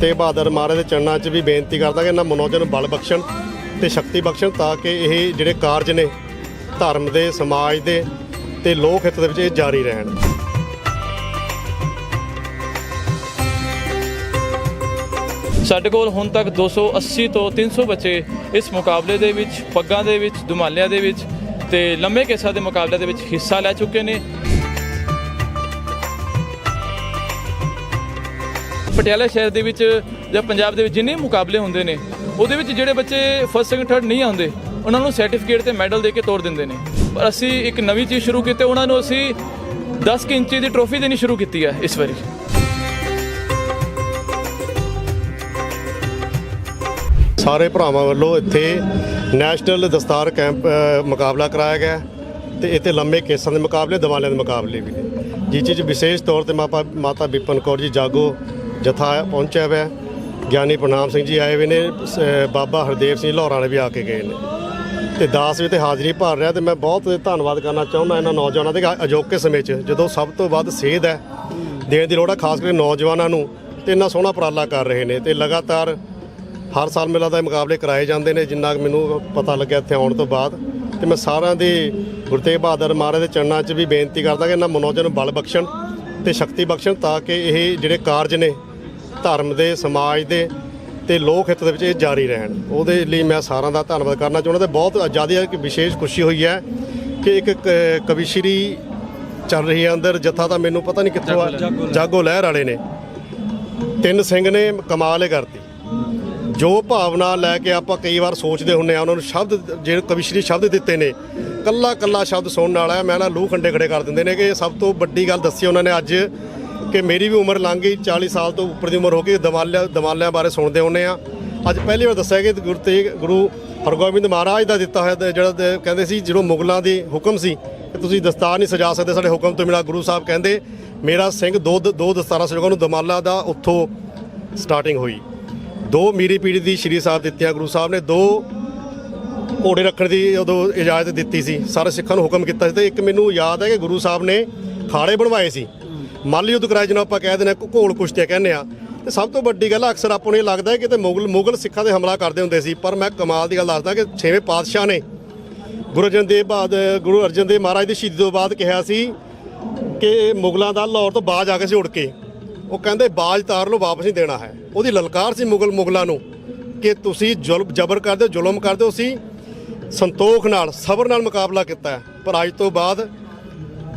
ਗੁਰੂ ਬਹਾਦਰ ਮਹਾਰਾਜ ਦੇ ਚਰਨਾਂ 'ਚ ਵੀ ਬੇਨਤੀ ਕਰਦਾ ਕਿ ਇਹਨਾਂ ਮਨੋਜਨ ਨੂੰ ਬਲ ਬਖਸ਼ਣ ਤੇ ਸ਼ਕਤੀ ਬਖਸ਼ਣ ਤਾਂ ਕਿ ਇਹ ਜਿਹੜੇ ਕਾਰਜ ਨੇ ਧਰਮ ਦੇ, ਸਮਾਜ ਦੇ ਤੇ ਲੋਕ ਹਿੱਤ ਦੇ ਵਿੱਚ ਇਹ ਜਾਰੀ ਰਹਿਣ। ਸਾਡੇ ਕੋਲ ਹੁਣ ਤੱਕ 280 ਤੋਂ 300 ਬੱਚੇ ਇਸ ਮੁਕਾਬਲੇ ਦੇ ਵਿੱਚ, ਪੱਗਾਂ ਦੇ ਵਿੱਚ, ਦੁਮਾਲਿਆਂ ਦੇ ਵਿੱਚ ਤੇ ਲੰਮੇ ਕੇਸਾਂ ਦੇ ਮੁਕਾਬਲੇ ਦੇ ਵਿੱਚ ਹਿੱਸਾ ਲੈ ਚੁੱਕੇ ਨੇ। ਪਟਿਆਲਾ ਸ਼ਹਿਰ ਦੇ ਵਿੱਚ ਜਾਂ ਪੰਜਾਬ ਦੇ ਵਿੱਚ ਜਿੰਨੇ ਮੁਕਾਬਲੇ ਹੁੰਦੇ ਨੇ, ਉਹਦੇ ਵਿੱਚ ਜਿਹੜੇ ਬੱਚੇ ਫਸਟ ਸੈਕੰਡ ਥਰਡ ਨਹੀਂ ਆਉਂਦੇ, ਉਹਨਾਂ ਨੂੰ ਸਰਟੀਫਿਕੇਟ ਤੇ ਮੈਡਲ ਦੇ ਕੇ ਤੋੜ ਦਿੰਦੇ ਨੇ। ਪਰ ਅਸੀਂ ਇੱਕ ਨਵੀਂ ਚੀਜ਼ ਸ਼ੁਰੂ ਕੀਤੀ, ਉਹਨਾਂ ਨੂੰ ਅਸੀਂ 10 ਕੁ ਇੰਚੀ ਦੀ ਟਰੋਫੀ ਦੇਣੀ ਸ਼ੁਰੂ ਕੀਤੀ ਹੈ ਇਸ ਵਾਰੀ। ਸਾਰੇ ਭਰਾਵਾਂ ਵੱਲੋਂ ਇੱਥੇ ਨੈਸ਼ਨਲ ਦਸਤਾਰ ਕੈਂਪ ਮੁਕਾਬਲਾ ਕਰਾਇਆ ਗਿਆ ਹੈ ਤੇ ਇੱਥੇ ਲੰਮੇ ਕੇਸਾਂ ਦੇ ਮੁਕਾਬਲੇ, ਦਿਵਾਲਿਆਂ ਦੇ ਮੁਕਾਬਲੇ ਵੀ ਨੇ। ਜਿਸ ਚੀਜ਼ ਵਿਸ਼ੇਸ਼ ਤੌਰ ਤੇ ਮਾਪਾ, ਮਾਤਾ ਬਿਪਨ ਕੌਰ ਜੀ, ਜਾਗੋ ਜਥਾ ਪਹੁੰਚਿਆ ਹੋਇਆ ਗਿਆਨੀ ਪ੍ਰਣਾਮ ਸਿੰਘ ਜੀ ਆਏ ਹੋਏ ਨੇ, ਸ- ਬਾਬਾ ਹਰਦੇਵ ਸਿੰਘ ਲਾਹੌਰ ਵਾਲੇ ਵੀ ਆ ਕੇ ਗਏ ਨੇ। ਤੇ ਦਾਸ ਵੀ ਤੇ ਹਾਜ਼ਰੀ ਭਰ ਰਿਹਾ ਤੇ ਮੈਂ ਬਹੁਤ ਧੰਨਵਾਦ ਕਰਨਾ ਚਾਹੁੰਦਾ ਇਹਨਾਂ ਨੌਜਵਾਨਾਂ ਦੇ ਅਜੋਕੇ ਸਮੇਂ 'ਚ, ਜਦੋਂ ਸਭ ਤੋਂ ਵੱਧ ਸੇਧ ਹੈ ਦੇਣ ਦੀ ਲੋੜ ਹੈ, ਖਾਸ ਕਰਕੇ ਨੌਜਵਾਨਾਂ ਨੂੰ ਤੇ ਇੰਨਾ ਸੋਹਣਾ ਉਪਰਾਲਾ ਕਰ ਰਹੇ ਨੇ ਤੇ ਲਗਾਤਾਰ ਹਰ ਸਾਲ ਮੇਲਾ ਦਾ ਮੁਕਾਬਲੇ ਕਰਾਏ ਜਾਂਦੇ ਨੇ, ਜਿੰਨਾ ਕੁ ਮੈਨੂੰ ਪਤਾ ਲੱਗਿਆ ਇੱਥੇ ਆਉਣ ਤੋਂ ਬਾਅਦ। ਤੇ ਮੈਂ ਸਾਰਿਆਂ ਦੀ ਗੁਰੂ ਤੇਗ ਬਹਾਦਰ ਮਹਾਰਾਜ ਦੇ ਚਰਨਾਂ 'ਚ ਵੀ ਬੇਨਤੀ ਕਰਦਾ ਕਿ ਇਹਨਾਂ ਮਨੋਜਾਂ ਨੂੰ ਬਲ ਬਖਸ਼ਣ ਤੇ ਸ਼ਕਤੀ ਬਖਸ਼ਣ ਤਾਂ ਕਿ ਇਹ ਜਿਹੜੇ ਕਾਰਜ ਨੇ ਧਰਮ ਦੇ ਸਮਾਜ ਦੇ ਤੇ ਲੋਕ ਹਿੱਤ ਦੇ ਵਿੱਚ ਇਹ ਜਾਰੀ ਰਹਿਣ। ਉਹਦੇ ਲਈ ਮੈਂ ਸਾਰਿਆਂ ਦਾ ਧੰਨਵਾਦ ਕਰਨਾ ਚਾਹੁੰਦਾ ਤੇ ਬਹੁਤ ਜ਼ਿਆਦਾ ਇੱਕ ਵਿਸ਼ੇਸ਼ ਖੁਸ਼ੀ ਹੋਈ ਹੈ ਕਿ ਇੱਕ ਕਵੀਸ਼ਰੀ ਚੱਲ ਰਹੀ ਹੈ ਅੰਦਰ ਜਥਾ ਤਾਂ ਮੈਨੂੰ ਪਤਾ ਨਹੀਂ ਕਿੱਥੋਂ ਆ। ਜਾਗੋ ਲਹਿਰ। ਵਾਲੇ ਨੇ। ਤਿੰਨ ਸਿੰਘ ਨੇ ਕਮਾਲ ਹੀ ਕਰਤੀ। ਜੋ ਭਾਵਨਾ ਲੈ ਕੇ ਆਪਾਂ ਕਈ ਵਾਰ ਸੋਚਦੇ ਹੁੰਨੇ ਆ ਉਹਨਾਂ ਨੂੰ ਸ਼ਬਦ ਜਿਹੜੇ ਕਵਿਸ਼ਰੀ ਸ਼ਬਦ ਦਿੱਤੇ ਨੇ ਕੱਲਾ ਕੱਲਾ ਸ਼ਬਦ ਸੁਣਨ ਵਾਲਾ ਮੈਂ ਨਾ ਲੂਹ ਖੰਡੇ ਖੜੇ ਕਰ ਦਿੰਦੇ ਨੇ ਕਿ ਸਭ ਤੋਂ ਵੱਡੀ ਗੱਲ ਦੱਸੀ ਉਹਨਾਂ ਨੇ ਅੱਜ ਕਿ ਮੇਰੀ ਵੀ ਉਮਰ ਲੰਘ ਗਈ 40 ਸਾਲ ਤੋਂ ਉੱਪਰ ਦੀ ਉਮਰ ਹੋ ਗਈ ਦਮਾਲਿਆਂ ਦਮਾਲਿਆਂ ਬਾਰੇ ਸੁਣਦੇ ਹੁੰਨੇ ਆ ਅੱਜ ਪਹਿਲੀ ਵਾਰ ਦੱਸਿਆ ਕਿ ਗੁਰੂ ਤੇਗ, ਗੁਰੂ ਹਰਗੋਬਿੰਦ ਮਹਾਰਾਜ ਦਾ ਦਿੱਤਾ ਹੋਇਆ ਜਿਹੜਾ ਕਹਿੰਦੇ ਸੀ ਜਦੋਂ ਮੁਗਲਾਂ ਦੇ ਹੁਕਮ ਸੀ, ਕਿ ਤੁਸੀਂ ਦਸਤਾਰ ਨਹੀਂ ਸਜਾ ਸਕਦੇ, ਸਾਡੇ ਹੁਕਮ ਤੋਂ ਬਿਨਾਂ ਗੁਰੂ ਸਾਹਿਬ ਕਹਿੰਦੇ, ਮੇਰਾ ਸਿੰਘ ਦੋ ਦੋ ਦਸਤਾਰਾਂ ਸਜਾਉਣ ਨੂੰ ਦਮਾਲਾ ਦਾ ਉੱਥੋਂ ਸਟਾਰਟਿੰਗ ਹੋਈ। ਦੋ ਮੀਰੀ ਪੀੜੀ ਦੀ ਸ਼੍ਰੀ ਸਾਹਿਬ ਦਿੱਤੀਆਂ ਗੁਰੂ ਸਾਹਿਬ ਨੇ ਦੋ ਘੋੜੇ ਰੱਖਣ ਦੀ ਉਦੋਂ ਇਜਾਜ਼ਤ ਦਿੱਤੀ ਸੀ। ਸਾਰੇ ਸਿੱਖਾਂ ਨੂੰ ਹੁਕਮ ਕੀਤਾ ਸੀ ਤੇ ਇੱਕ ਮੈਨੂੰ ਯਾਦ ਹੈ ਕਿ ਗੁਰੂ ਸਾਹਿਬ ਨੇ ਖਾੜੇ ਬਣਵਾਏ ਸੀ। ਮੱਲ ਯੁੱਧ ਕਰਾਏ ਜਿਹਨੂੰ ਆਪਾਂ ਕਹਿ ਦਿੰਦੇ ਹਾਂ ਘੋਲ ਕੁਸ਼ਤੀਆਂ ਕਹਿੰਦੇ ਆ ਤੇ ਸਭ ਤੋਂ ਵੱਡੀ ਗੱਲ ਅਕਸਰ ਆਪਾਂ ਨੂੰ ਇਹ ਲੱਗਦਾ ਹੈ ਕਿ ਤੇ ਮੁਗਲ ਮੁਗਲ ਸਿੱਖਾਂ ਤੇ ਹਮਲਾ ਕਰਦੇ ਹੁੰਦੇ ਸੀ, ਪਰ ਮੈਂ ਕਮਾਲ ਦੀ ਗੱਲ ਦੱਸਦਾ ਕਿ ਛੇਵੇਂ ਪਾਤਸ਼ਾਹ ਨੇ ਗੁਰੂ ਅਰਜਨ ਦੇਵ ਬਹਾਦਰ ਗੁਰੂ ਅਰਜਨ ਦੇਵ ਮਹਾਰਾਜ ਦੀ ਸ਼ਹੀਦੀ ਤੋਂ ਬਾਅਦ ਕਿਹਾ ਸੀ ਕਿ ਮੁਗਲਾਂ ਦਾ ਲਾਹੌਰ ਤੋਂ ਬਾਜ ਆ ਗਏ ਸੀ ਉੜ ਕੇ। ਉਹ ਕਹਿੰਦੇ ਬਾਜ ਤਾਰ ਨੂੰ ਵਾਪਸ ਨਹੀਂ ਦੇਣਾ ਹੈ। ਉਹਦੀ ਲਲਕਾਰ ਸੀ ਮੁਗਲ ਮੁਗਲਾਂ ਨੂੰ ਕਿ ਤੁਸੀਂ ਜ਼ੁਲਮ ਜ਼ਬਰ ਕਰਦੇ ਹੋ, ਜ਼ੁਲਮ ਕਰਦੇ ਹੋ ਸੀ ਸੰਤੋਖ ਨਾਲ, ਸਬਰ ਨਾਲ ਮੁਕਾਬਲਾ ਕੀਤਾ ਪਰ ਅੱਜ ਤੋਂ ਬਾਅਦ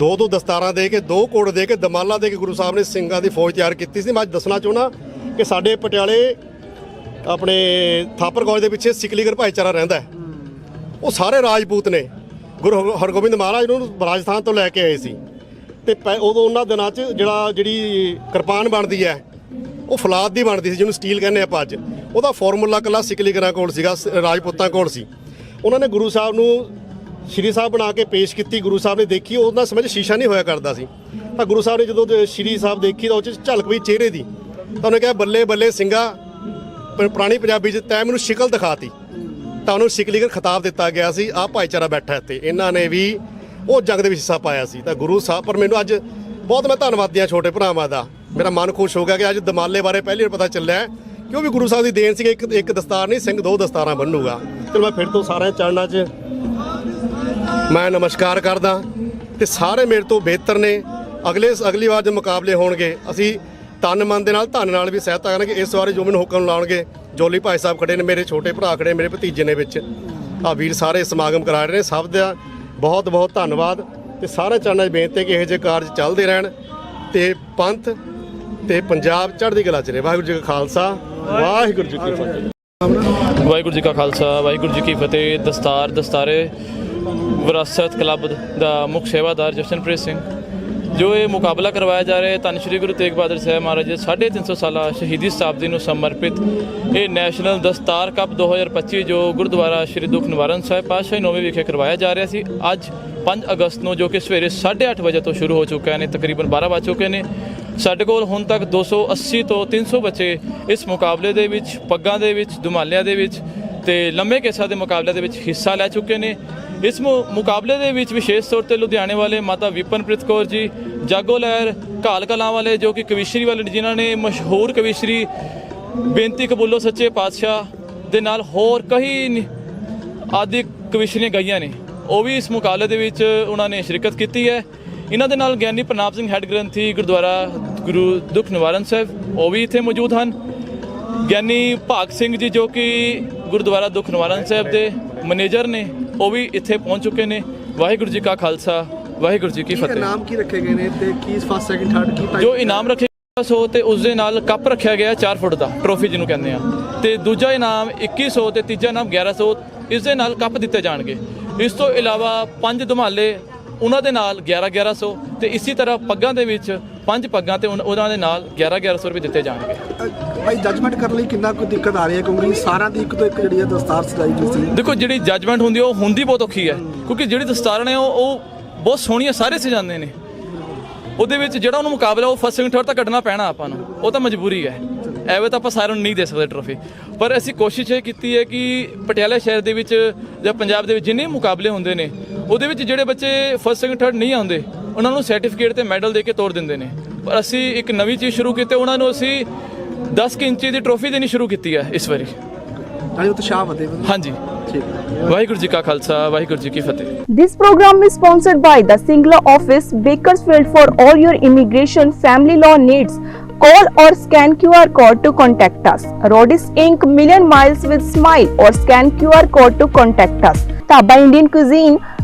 ਦੋ ਦੋ ਦਸਤਾਰਾਂ ਦੇ ਕੇ, ਦੋ ਕੋੜ ਦੇ ਕੇ, ਦਮਾਲਾ ਦੇ ਕੇ ਗੁਰੂ ਸਾਹਿਬ ਨੇ ਸਿੰਘਾਂ ਦੀ ਫੌਜ ਤਿਆਰ ਕੀਤੀ ਸੀ। ਮੈਂ ਅੱਜ ਦੱਸਣਾ ਚਾਹੁੰਦਾ ਕਿ ਸਾਡੇ ਪਟਿਆਲੇ ਆਪਣੇ ਥਾਪਰ ਕਾਲਜ ਦੇ ਪਿੱਛੇ ਸਿਕਲੀਗਰ ਭਾਈਚਾਰਾ ਰਹਿੰਦਾ ਹੈ। ਉਹ ਸਾਰੇ ਰਾਜਪੂਤ ਨੇ। ਗੁਰੂ ਹਰ- ਹਰਗੋਬਿੰਦ ਮਹਾਰਾਜ ਨੂੰ ਰਾਜਸਥਾਨ ਤੋਂ ਲੈ ਕੇ ਆਏ ਸੀ। ਤੇ ਪੈ- ਉਦੋਂ ਉਹਨਾਂ ਦਿਨਾਂ 'ਚ ਜਿਹੜਾ, ਜਿਹੜੀ ਕਿਰਪਾਨ ਬਣਦੀ ਹੈ, ਉਹ ਫਲਾਦ ਦੀ ਬਣਦੀ ਸੀ, ਜਿਹਨੂੰ ਸਟੀਲ ਕਹਿੰਦੇ ਆਪਾਂ ਅੱਜ। ਉਹਦਾ ਫਾਰਮੂਲਾ ਕੱਲਾ ਸਿਕਲੀਗਰਾਂ ਕੋਲ ਸੀਗਾ, ਸ- ਰਾਜਪੂਤਾਂ ਕੋਲ ਸੀ। ਉਹਨਾਂ ਨੇ ਗੁਰੂ ਸਾਹਿਬ ਨੂੰ ਸ਼੍ਰੀ ਸਾਹਿਬ ਬਣਾ ਕੇ ਪੇਸ਼ ਕੀਤੀ, ਗੁਰੂ ਸਾਹਿਬ ਨੇ ਦੇਖੀ ਉਹਨਾਂ ਸਮੇਂ 'ਚ ਸ਼ੀਸ਼ਾ ਨਹੀਂ ਹੋਇਆ ਕਰਦਾ ਸੀ। ਤਾਂ ਗੁਰੂ ਸਾਹਿਬ ਨੇ ਜਦੋਂ ਸ਼੍ਰੀ ਸਾਹਿਬ ਦੇਖੀ ਤਾਂ ਉਹ 'ਚ ਝਲਕ ਵੀ ਚਿਹਰੇ ਦੀ। ਤਾਂ ਉਹਨੇ ਕਿਹਾ, ਬੱਲੇ ਬੱਲੇ ਸਿੰਘਾ ਪੁਰਾਣੀ ਪੰਜਾਬੀ 'ਚ ਤੈਂ ਮੈਨੂੰ ਸ਼ਕਲ ਦਿਖਾਤੀ। ਤਾਂ ਉਹਨੂੰ ਸਿਕਲੀਗਰ ਖਿਤਾਬ ਦਿੱਤਾ ਗਿਆ ਸੀ, ਆਹ ਭਾਈਚਾਰਾ ਬੈਠਾ ਇੱਥੇ। ਇਹਨਾਂ ਨੇ ਵੀ ਉਹ ਜੰਗ ਦੇ ਵਿੱਚ ਹਿੱਸਾ ਪਾਇਆ ਸੀ। ਤਾਂ ਗੁਰੂ ਸਾਹਿਬ, ਪਰ ਮੈਨੂੰ ਅੱਜ ਬਹੁਤ ਮੈਂ ਧੰਨਵਾਦੀ ਹਾਂ ਛੋਟੇ ਭਰਾਵਾਂ ਦਾ। ਮੇਰਾ ਮਨ ਖੁਸ਼ ਹੋ ਗਿਆ ਕਿ ਅੱਜ ਦਮਾਲੇ ਬਾਰੇ ਪਹਿਲੀ ਵਾਰ ਪਤਾ ਚੱਲਿਆ ਹੈ ਕਿ ਉਹ ਵੀ ਗੁਰੂ ਸਾਹਿਬ ਦੀ ਦੇਣ ਸੀ ਕਿ ਇੱਕ ਇੱਕ ਦਸਤਾਰ ਨਹੀਂ, ਸਿੰਘ ਦੋ ਦਸਤਾਰਾਂ ਬੰਨੂਗਾ ਚਲੋ ਮੈਂ ਫਿਰ ਤੋਂ ਸਾਰਿਆਂ ਚਰਨਾਂ 'ਚ ਮੈਂ ਨਮਸਕਾਰ ਕਰਦਾ ਤੇ ਸਾਰੇ ਮੇਰੇ ਤੋਂ ਬਿਹਤਰ ਨੇ। ਅਗਲੇ, ਅਗਲੀ ਵਾਰ ਦੇ ਮੁਕਾਬਲੇ ਹੋਣਗੇ, ਅਸੀਂ ਤਨ ਮਨ ਦੇ ਨਾਲ, ਧਨ ਨਾਲ ਵੀ ਸਹਾਇਤਾ ਕਰਾਂਗੇ। ਇਸ ਵਾਰ ਜੋ ਮੈਨੂੰ ਹੁਕਮ ਲਾਉਣਗੇ, ਜੋਲੀ ਭਾਈ ਸਾਹਿਬ ਖੜੇ ਨੇ, ਮੇਰੇ ਛੋਟੇ ਭਰਾ ਖੜੇ, ਮੇਰੇ ਭਤੀਜੇ ਨੇ ਵਿੱਚ। ਆ ਵੀਰ ਸਾਰੇ ਸਮਾਗਮ ਕਰਾ ਰਹੇ ਨੇ, ਸਭ ਦਾ ਬਹੁਤ ਬਹੁਤ ਧੰਨਵਾਦ। ਤੇ ਸਾਰੇ ਚਰਨਾਂ 'ਚ ਬੇਨਤੀ ਕਿ ਇਹੋ ਜਿਹੇ ਕਾਰਜ ਚੱਲਦੇ ਰਹਿਣ। ਤੇ ਪੰਥ ਤੇ ਪੰਜਾਬ ਚੜ੍ਹਦੀ ਕਲਾ 'ਚ ਰਹੇ। ਵਾਹਿਗੁਰੂ ਜੀ ਕਾ ਖਾਲਸਾ, ਵਾਹਿਗੁਰੂ ਜੀ ਕੀ ਫਤਿਹ। ਵਾਹਿਗੁਰੂ ਜੀ ਕਾ ਖਾਲਸਾ, ਵਾਹਿਗੁਰੂ ਜੀ ਕੀ ਫਤਿਹ। ਦਸਤਾਰ, ਦਸਤਾਰੇ ਵਿਰਾਸਤ ਕਲੱਬ ਦਾ ਮੁੱਖ ਸੇਵਾਦਾਰ ਜਸ਼ਨਪ੍ਰੀਤ ਸਿੰਘ। ਜੋ ਇਹ ਮੁਕਾਬਲਾ ਕਰਵਾਇਆ ਜਾ ਰਿਹਾ ਹੈ, ਧੰਨ ਸ਼੍ਰੀ ਗੁਰੂ ਤੇਗ ਬਹਾਦਰ ਸਾਹਿਬ ਮਹਾਰਾਜ ਦੇ 350 ਸਾਲਾ ਸ਼ਹੀਦੀ ਸ਼ਤਾਬਦੀ ਨੂੰ ਸਮਰਪਿਤ ਇਹ ਨੈਸ਼ਨਲ ਦਸਤਾਰ ਕੱਪ 2025 ਜੋ ਗੁਰਦੁਆਰਾ ਸ਼੍ਰੀ ਦੁੱਖ ਨਿਵਾਰਨ ਸਾਹਿਬ ਪਾਤਸ਼ਾਹੀ ਨੌਵੇਂ ਵਿਖੇ ਕਰਵਾਇਆ ਜਾ ਰਿਹਾ ਸੀ, ਅੱਜ 5 ਅਗਸਤ ਨੂੰ ਜੋ ਕਿ ਸਵੇਰੇ 8:30 ਵਜੇ ਤੋਂ ਸ਼ੁਰੂ ਹੋ ਚੁੱਕਾ ਨੇ, ਤਕਰੀਬਨ 12 ਵੱਜ ਚੁੱਕੇ ਨੇ। ਸਾਡੇ ਕੋਲ ਹੁਣ ਤੱਕ 280 ਤੋਂ 300 ਬੱਚੇ ਇਸ ਮੁਕਾਬਲੇ ਦੇ ਵਿੱਚ, ਪੱਗਾਂ ਦੇ ਵਿੱਚ, ਦੁਮਾਲਿਆਂ ਦੇ ਵਿੱਚ ਤੇ ਲੰਮੇ ਕੇਸਾਂ ਦੇ ਮੁਕਾਬਲੇ ਦੇ ਵਿੱਚ ਹਿੱਸਾ ਲੈ ਚੁੱਕੇ ਨੇ। ਇਸ ਮੁਕਾਬਲੇ ਦੇ ਵਿੱਚ ਵਿਸ਼ੇਸ਼ ਤੌਰ ਤੇ ਲੁਧਿਆਣੇ ਵਾਲੇ ਮਾਤਾ ਵਿਪਨਪ੍ਰੀਤ ਕੌਰ ਜੀ, ਜਾਗੋ ਲਹਿਰ, ਘਾਲ ਕਲਾਂ ਵਾਲੇ ਜੋ ਕਿ ਕਵਿਸ਼ਰੀ ਵਾਲੇ ਜਿਨ੍ਹਾਂ ਨੇ ਮਸ਼ਹੂਰ ਕਵਿਸ਼ਰੀ ਬੇਨਤੀ ਕਬੂਲੋ ਸੱਚੇ ਪਾਤਸ਼ਾਹ ਦੇ ਨਾਲ ਹੋਰ ਕਈ ਨ- ਆਦਿ ਕਵਿਸ਼ਨੀਆਂ ਗਾਈਆਂ ਨੇ। ਉਹ ਵੀ ਇਸ ਮੁਕਾਬਲੇ ਦੇ ਵਿੱਚ ਉਹਨਾਂ ਨੇ ਸ਼ਿਰਕਤ ਕੀਤੀ ਹੈ। ਇਹਨਾਂ ਦੇ ਨਾਲ ਗਿਆਨੀ ਪ੍ਰਨਾਮ ਸਿੰਘ ਹੈੱਡ ਗ੍ਰੰਥੀ ਗੁਰਦੁਆਰਾ ਗੁਰੂ ਦੁੱਖ ਨਿਵਾਰਨ ਸਾਹਿਬ, ਉਹ ਵੀ ਇੱਥੇ ਮੌਜੂਦ ਹਨ। ਗਿਆਨੀ ਭਾਗ ਸਿੰਘ ਜੀ ਜੋ ਕਿ ਗੁਰਦੁਆਰਾ ਦੁੱਖ ਨਿਵਾਰਨ ਸਾਹਿਬ ਦੇ ਮੈਨੇਜਰ ਨੇ। ਉਹ ਵੀ ਇੱਥੇ ਪਹੁੰਚ ਚੁੱਕੇ ਨੇ। ਵਾਹਿਗੁਰੂ ਜੀ ਕਾ ਖਾਲਸਾ ਵਾਹਿਗੁਰੂ ਜੀ ਕੀ ਫਤਿਹ। ਨਾਮ ਕੀ ਰੱਖੇ ਗਏ ਨੇ ਤੇ ਕੀ ਫਸਟ ਸੈਕਿੰਡ ਥਰਡ ਕੀ ਜੋ ਇਨਾਮ ਰੱਖਿਆ ਗਿਆ ਸੌ ਤੇ ਉਸ ਦੇ ਨਾਲ ਕੱਪ ਰੱਖਿਆ ਗਿਆ 4 ਫੁੱਟ ਦਾ ਟਰੋਫੀ ਜਿਹਨੂੰ ਕਹਿੰਦੇ ਆ। ਤੇ ਦੂਜਾ ਇਨਾਮ 2100 ਤੇ ਤੀਜਾ ਇਨਾਮ 1100 ਇਸ ਦੇ ਨਾਲ ਕੱਪ ਦਿੱਤੇ ਜਾਣਗੇ। ਇਸ ਤੋਂ ਇਲਾਵਾ ਪੰਜ ਧਮਾਲੇ ਉਹਨਾਂ ਦੇ ਨਾਲ 11 1100 ਤੇ ਇਸੇ ਤਰ੍ਹਾਂ ਪੱਗਾਂ ਦੇ ਵਿੱਚ ਪੰਜ ਪੱਗਾਂ ਤੇ ਉਹਨਾਂ ਦੇ ਨਾਲ 11 1100 ਰੁਪਏ ਦਿੱਤੇ ਜਾਣਗੇ। ਭਾਈ ਜੱਜਮੈਂਟ ਕਰਨ ਲਈ ਕਿੰਨਾ ਕੋਈ ਦਿੱਕਤ ਆ ਰਹੀ ਹੈ? ਕਿਉਂਕਿ ਸਾਰਿਆਂ ਦੀ ਇੱਕ ਤੋਂ ਇੱਕ ਜਿਹੜੀ ਹੈ ਦਸਤਾਰ ਸਜਾਈ ਗਈ ਸੀ। ਦੇਖੋ ਜਿਹੜੀ ਜੱਜਮੈਂਟ ਹੁੰਦੀ ਹੈ, ਉਹ ਹੁੰਦੀ ਬਹੁਤ ਔਖੀ ਹੈ। ਕਿਉਂਕਿ ਜਿਹੜੀ ਦਸਤਾਰਾਂ ਨੇ ਉਹ ਉਹ ਬਹੁਤ ਸੋਹਣੀਆਂ ਸਾਰੇ ਸਜਾਉਂਦੇ ਨੇ। ਉਹਦੇ ਵਿੱਚ ਜਿਹੜਾ ਉਹਨੂੰ ਮੁਕਾਬਲਾ ਉਹ ਫਸਟ ਸੈਕਿੰਡ ਥਰਡ ਤਾਂ ਕੱਢਣਾ ਪੈਣਾ ਆਪਾਂ ਨੂੰ। ਉਹ ਤਾਂ ਮਜਬੂਰੀ ਹੈ। ਐਵੇਂ ਤਾਂ ਆਪਾਂ ਸਾਰਿਆਂ ਨੂੰ ਨਹੀਂ ਦੇ ਸਕਦੇ ਟਰੋਫੀ ਪਰ ਅਸੀਂ ਕੋਸ਼ਿਸ਼ ਇਹ ਕੀਤੀ ਹੈ ਕਿ ਪਟਿਆਲਾ ਸ਼ਹਿਰ ਦੇ ਵਿੱਚ ਜਾਂ ਪੰਜਾਬ ਦੇ ਵਿੱਚ ਜਿੰਨੇ ਮੁਕਾਬਲੇ ਹੁੰਦੇ ਨੇ ਉਹਦੇ ਵਿੱਚ ਜਿਹੜੇ ਬੱਚੇ ਫਸਟ ਸੈਕਿੰਡ ਥਰਡ ਨਹੀਂ ਆਉਂਦੇ ਉਹਨਾਂ ਨੂੰ ਸਰਟੀਫਿਕੇਟ ਤੇ ਮੈਡਲ ਦੇ ਕੇ ਤੋੜ ਦਿੰਦੇ ਨੇ। ਪਰ ਅਸੀਂ ਇੱਕ ਨਵੀਂ ਚੀਜ਼ ਸ਼ੁਰੂ ਕੀਤੀ ਉਹਨਾਂ ਨੂੰ ਅਸੀਂ 10 ਕੁ ਇੰਚੀ ਦੀ ਟਰੋਫੀ ਦੇਣੀ ਸ਼ੁਰੂ ਕੀਤੀ ਹੈ ਇਸ ਵਾਰੀ ਨਾਲੇ ਉਤਸ਼ਾਹ ਵਧੇ ਹਾਂਜੀ ਵਾਹਿਗੁਰੂ ਜੀ ਕਾ ਖਾਲਸਾ ਵਾਹਿਗੁਰੂ ਜੀ ਕੀ ਫਤਿਹ This program is sponsored by the Singla Office, Bakersfield for all your immigration family law needs. Call or scan QR code to contact us. Rodis Inc. Million Miles with Smile or scan QR code to contact us. Taba Indian Cuisine,